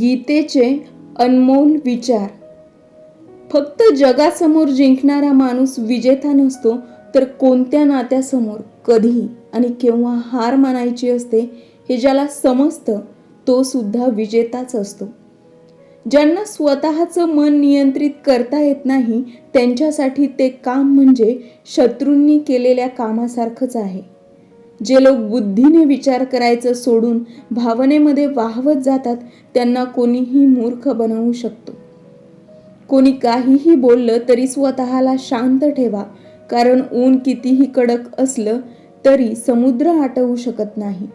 गीतेचे अनमोल विचार. फक्त जगासमोर जिंकणारा माणूस विजेता नसतो तर कोणत्या नात्यासमोर कधी आणि केव्हा हार मानायची असते हे ज्याला समजतं तो सुद्धा विजेताच असतो. ज्यांना स्वतःचं मन नियंत्रित करता येत नाही त्यांच्यासाठी ते काम म्हणजे शत्रूंनी केलेल्या कामासारखंच आहे. जे लोक बुद्धीने विचार करायचं सोडून भावनेमध्ये वाहवत जातात त्यांना कोणीही मूर्ख बनवू शकतो. कोणी काहीही बोललं तरी स्वतःला शांत ठेवा कारण ऊन कितीही कडक असलं तरी समुद्र आटवू शकत नाही.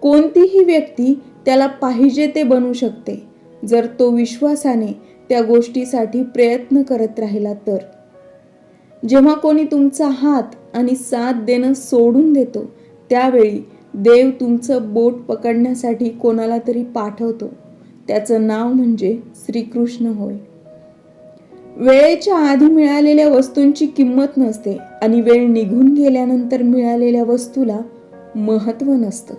कोणतीही व्यक्ती त्याला पाहिजे ते बनू शकते जर तो विश्वासाने त्या गोष्टीसाठी प्रयत्न करत राहिला तर. जेव्हा कोणी तुमचा हात आणि साथ देणं सोडून देतो. त्यावेळी देव तुमचं बोट पकडण्यासाठी कोणाला तरी पाठवतो. त्याचं नाव म्हणजे श्रीकृष्ण होय. वेळेच्या आधी मिळालेल्या वस्तूंची किंमत नसते आणि वेळ निघून गेल्यानंतर मिळालेल्या वस्तूला महत्त्व नसतं.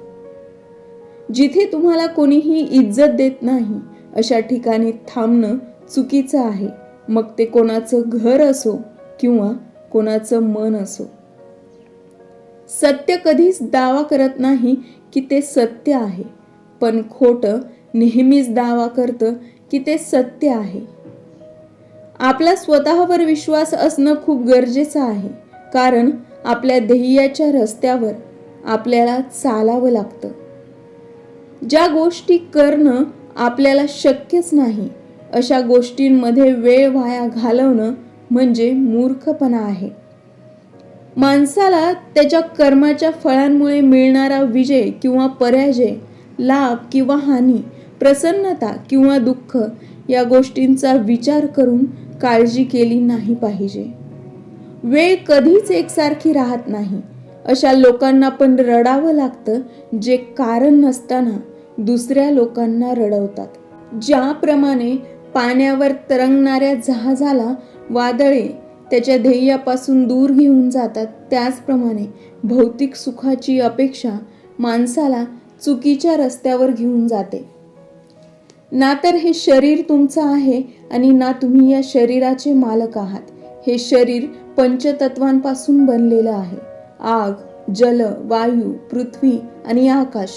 जिथे तुम्हाला कोणीही इज्जत देत नाही अशा ठिकाणी थांबणं चुकीचं आहे. मग ते कोणाचं घर असो किंवा कोणाचं मन असो. सत्य कधीच दावा करत नाही की ते सत्य आहे. पण खोटं नेहमीच दावा करतं की ते सत्य आहे. आपला स्वतःवर विश्वास असणं खूप गरजेचं आहे. कारण आपल्या ध्येयाच्या रस्त्यावर आपल्याला चालावं लागतं. ज्या गोष्टी करणं आपल्याला शक्यच नाही अशा गोष्टींमध्ये वेळ वाया घालवणं म्हणजे मूर्खपणा आहे. माणसाला त्याच्या कर्माच्या फळांमुळे मिळणारा विजय किंवा पराजय लाभ किंवा हानी प्रसन्नता किंवा दुःख या गोष्टींचा विचार करून काळजी केली नाही पाहिजे. वेळ कधीच एकसारखी राहत नाही. अशा लोकांना पण रडावं लागतं जे कारण नसताना दुसऱ्या लोकांना रडवतात. ज्याप्रमाणे पाण्यावर तरंगणाऱ्या जहाजाला वादळे त्याच्या ध्येयापासून दूर घेऊन जातात. त्याचप्रमाणे भौतिक सुखाची अपेक्षा माणसाला चुकीच्या रस्त्यावर घेऊन जाते. ना तर हे शरीर तुमचं आहे आणि ना तुम्ही या शरीराचे मालक आहात. हे शरीर पंचतत्वांपासून बनलेलं आहे. आग जल वायू पृथ्वी आणि आकाश.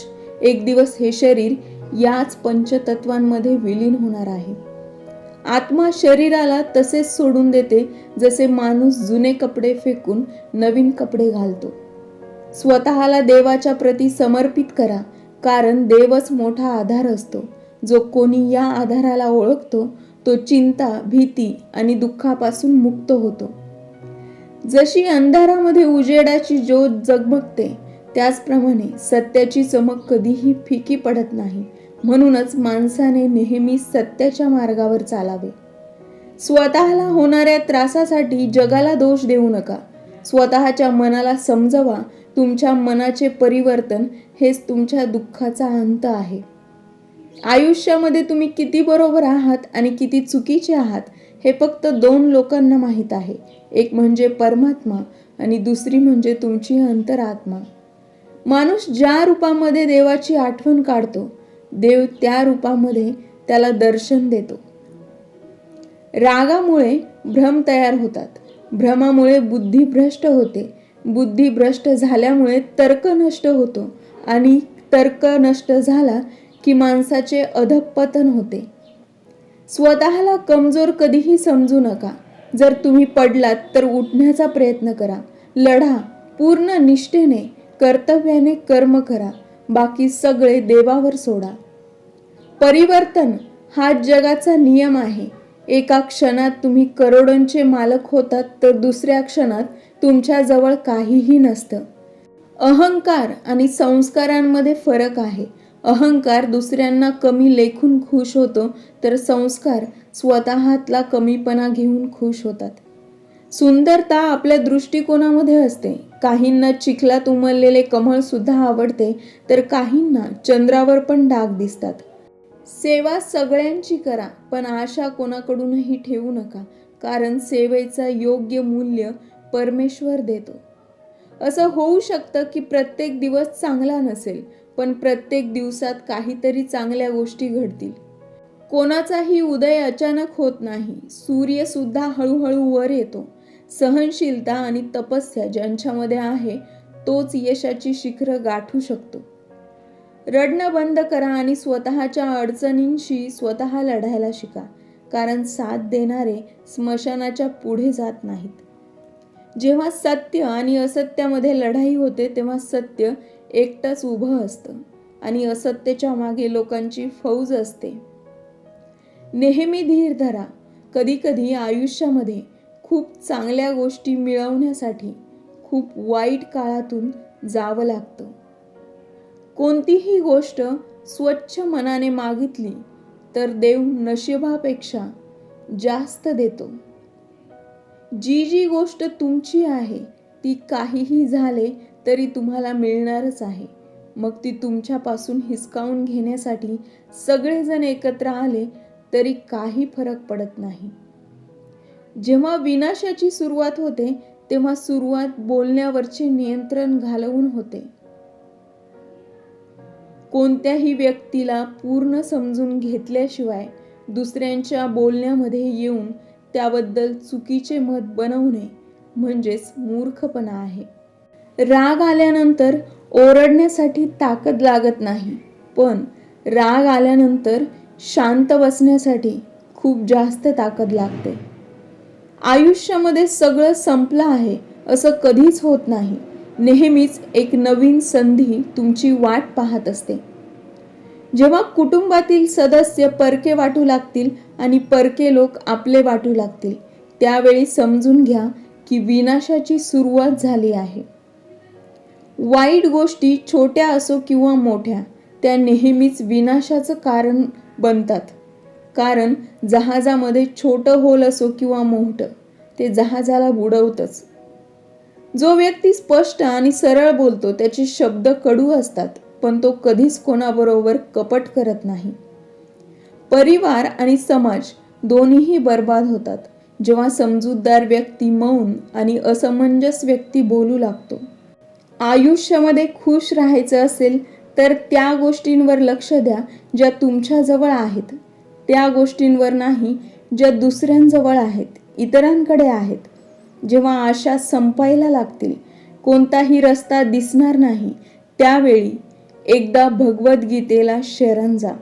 एक दिवस हे शरीर याच पंचतत्वांमध्ये विलीन होणार आहे. आत्मा शरीराला तसेच सोडून देते जसे माणूस जुने कपडे फेकून नवीन कपडे घालतो. स्वतःला देवाच्या प्रती समर्पित करा कारण देवच मोठा आधार असतो. जो कोणी या आधाराला ओळखतो तो चिंता भीती आणि दुःखापासून मुक्त होतो. जशी अंधारामध्ये उजेडाची ज्योत जगमगते त्याचप्रमाणे सत्याची चमक कधीही फिकी पडत नाही. म्हणूनच माणसाने नेहमी सत्याच्या मार्गावर चालावे. स्वतःला होणाऱ्या त्रासासाठी जगाला दोष देऊ नका. स्वतःच्या मनाला समजवा. तुमच्या मनाचे परिवर्तन हेच तुमच्या दुःखाचा अंत आहे. आयुष्यामध्ये तुम्ही किती बरोबर आहात आणि किती चुकीचे आहात हे फक्त दोन लोकांना माहीत आहे. एक म्हणजे परमात्मा आणि दुसरी म्हणजे तुमची अंतरात्मा. माणूस ज्या रूपामध्ये देवाची आठवण काढतो देव त्या रूपामध्ये त्याला दर्शन देतो. रागामुळे भ्रम तयार होतात. भ्रमामुळे बुद्धी भ्रष्ट होते. बुद्धी भ्रष्ट झाल्यामुळे तर्क नष्ट होतो आणि तर्क नष्ट झाला की माणसाचे अधपतन होते. स्वतःला कमजोर कधीही समजू नका. जर तुम्ही पडलात तर उठण्याचा प्रयत्न करा. लढा पूर्ण निष्ठेने कर्तव्याने कर्म करा. बाकी सगळे देवावर सोडा. परिवर्तन हा जगाचा नियम आहे. एका क्षणात तुम्ही करोडोंचे मालक होतात तर दुसऱ्या क्षणात तुमच्याजवळ काहीही नसतं. अहंकार आणि संस्कारांमध्ये फरक आहे. अहंकार दुसऱ्यांना कमी लेखून खुश होतो तर संस्कार स्वतःतला कमीपणा घेऊन खुश होतात. सुंदरता आपल्या दृष्टिकोनामध्ये असते. काहींना चिखलात उमललेले कमळ सुद्धा आवडते तर काहींना चंद्रावर पण डाग दिसतात. सेवा सगळ्यांची करा पण आशा कोणाकडूनही ठेवू नका कारण सेवेचा योग्य मूल्य परमेश्वर देतो. असं होऊ शकतं की प्रत्येक दिवस चांगला नसेल पण प्रत्येक दिवसात काहीतरी चांगल्या गोष्टी घडतील. कोणाचाही उदय अचानक होत नाही सूर्य सुद्धा हळूहळू वर येतो. सहनशीलता आणि तपस्या ज्यांच्यामध्ये आहे तोच यशाची शिखरं गाठू शकतो. रडणं बंद करा आणि स्वतःच्या अडचणींशी स्वतः लढायला शिका कारण साथ देणारे स्मशानाच्या पुढे जात नाहीत. जेव्हा सत्य आणि असत्यामध्ये लढाई होते तेव्हा सत्य एकटंच उभं असतं आणि असत्यच्या मागे लोकांची फौज असते. नेहमी धीर धरा. कधीकधी आयुष्यामध्ये खूप चांगल्या गोष्टी मिळवण्यासाठी खूप वाईट काळातून जावं लागतं. कोणतीही गोष्ट स्वच्छ मनाने मागितली तर देव नशिबापेक्षा जास्त देतो. जी जी गोष्ट तुमची आहे ती काहीही झाले तरी तुम्हाला मिळणारच आहे. मग ती तुमच्यापासून हिसकावून घेण्यासाठी सगळेजण एकत्र आले तरी काही फरक पडत नाही. जेव्हा विनाशाची सुरुवात होते तेव्हा सुरुवात बोलण्यावरचे नियंत्रण घालवून होते. कोणत्याही व्यक्तीला पूर्ण समजून घेतल्याशिवाय दुसऱ्यांच्या बोलण्यामध्ये येऊन त्याबद्दल चुकीचे मत बनवणे म्हणजेच मूर्खपणा आहे. राग आल्यानंतर ओरडण्यासाठी ताकद लागत नाही पण राग आल्यानंतर शांत बसण्यासाठी खूप जास्त ताकद लागते. आयुष्यामध्ये सगळं संपलं आहे असं कधीच होत नाही. नेहमीच एक नवीन संधी तुमची वाट पाहत असते. जेव्हा कुटुंबातील सदस्य परके वाटू लागतील आणि परके लोक आपले वाटू लागतील त्यावेळी समजून घ्या की विनाशाची सुरुवात झाली आहे. वाईट गोष्टी छोट्या असो किंवा मोठ्या त्या नेहमीच विनाशाचं कारण बनतात. कारण जहाजामध्ये छोटं होल असो किंवा मोठं ते जहाजाला बुडवतच. जो व्यक्ती स्पष्ट आणि सरळ बोलतो त्याचे शब्द कडू असतात पण तो कधीच कोणाबरोबर कपट करत नाही. परिवार आणि समाज दोन्हीही बर्बाद होतात जेव्हा समजूतदार व्यक्ती मौन आणि असमंजस व्यक्ती बोलू लागतो. आयुष्यामध्ये खुश राहायचं असेल तर त्या गोष्टींवर लक्ष द्या ज्या तुमच्याजवळ आहेत. त्या गोष्टींवर नाही ज्या दुसऱ्यांजवळ आहेत इतरांकडे आहेत. जेव्हा आशा संपायला लागतील कोणताही रस्ता दिसणार नाही त्यावेळी एकदा भगवद्गीतेला शरण जा.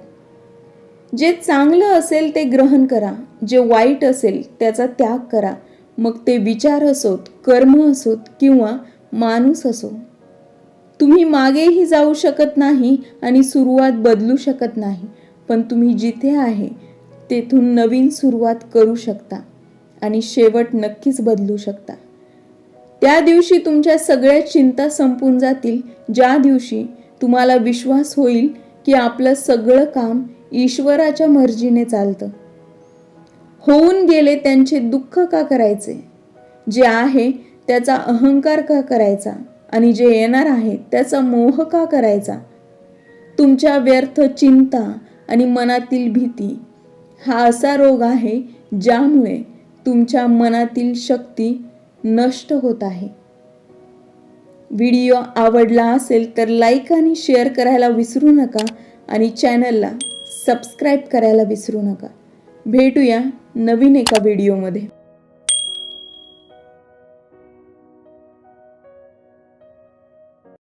जे चांगलं असेल ते ग्रहण करा जे वाईट असेल त्याचा त्याग करा. मग ते विचार असोत कर्म असोत किंवा माणूस असो. तुम्ही मागेही जाऊ शकत नाही आणि सुरुवात बदलू शकत नाही. पण तुम्ही जिथे आहे तेथून नवीन सुरुवात करू शकता आणि शेवट नक्कीच बदलू शकता. त्या दिवशी तुमच्या सगळ्या चिंता संपून जातील ज्या दिवशी तुम्हाला विश्वास होईल की आपलं सगळं काम ईश्वराच्या मर्जीने चालतं. होऊन गेले त्यांचे दुःख का करायचे? जे आहे त्याचा अहंकार का करायचा? आणि जे येणार आहे त्याचा मोह का करायचा? तुमच्या व्यर्थ चिंता आणि मनातील भीती. हा असा रोग आहे ज्यामुळे तुमच्या मनातील शक्ती नष्ट होत आहे. व्हिडिओ आवडला असेल तर लाईक आणि शेअर करायला विसरू नका आणि चॅनलला सबस्क्राईब करायला विसरू नका. भेटूया नवीन एका व्हिडिओमध्ये.